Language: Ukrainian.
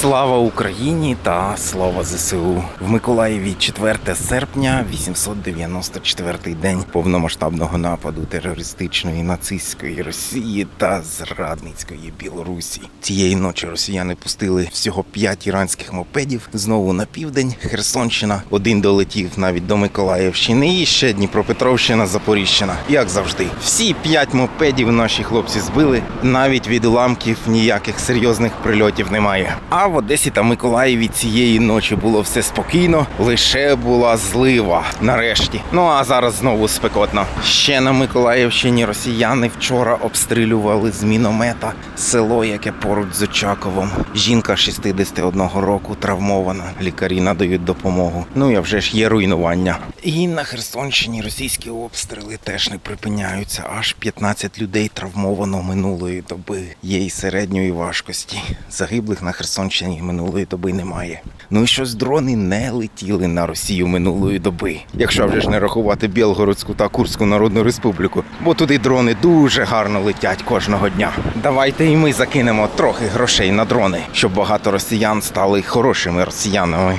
Слава Україні та слава ЗСУ в Миколаєві 4 серпня, 894-й день повномасштабного нападу терористичної нацистської Росії та зрадницької Білорусі. Цієї ночі росіяни пустили всього 5 іранських мопедів знову на південь. Херсонщина один долетів навіть до Миколаївщини і ще Дніпропетровщина, Запоріжжя. Як завжди, всі 5 мопедів наші хлопці збили. Навіть від уламків ніяких серйозних прильотів немає. А в Одесі та Миколаєві цієї ночі було все спокійно, лише була злива. Нарешті. Ну а зараз знову спекотно. Ще на Миколаївщині росіяни вчора обстрілювали з міномета село, яке поруч з Очаковом. Жінка 61 року травмована. Лікарі надають допомогу. Ну і вже ж є руйнування. І на Херсонщині російські обстріли теж не припиняються. Аж 15 людей травмовано минулої доби. Є і середньої важкості. Загиблих на Херсонщині минулої доби немає. Ну і щось дрони не летіли на Росію минулої доби. Якщо вже ж не рахувати Білгородську та Курську Народну Республіку, бо туди дрони дуже гарно летять кожного дня. Давайте і ми закинемо трохи грошей на дрони, щоб багато росіян стали хорошими росіянами.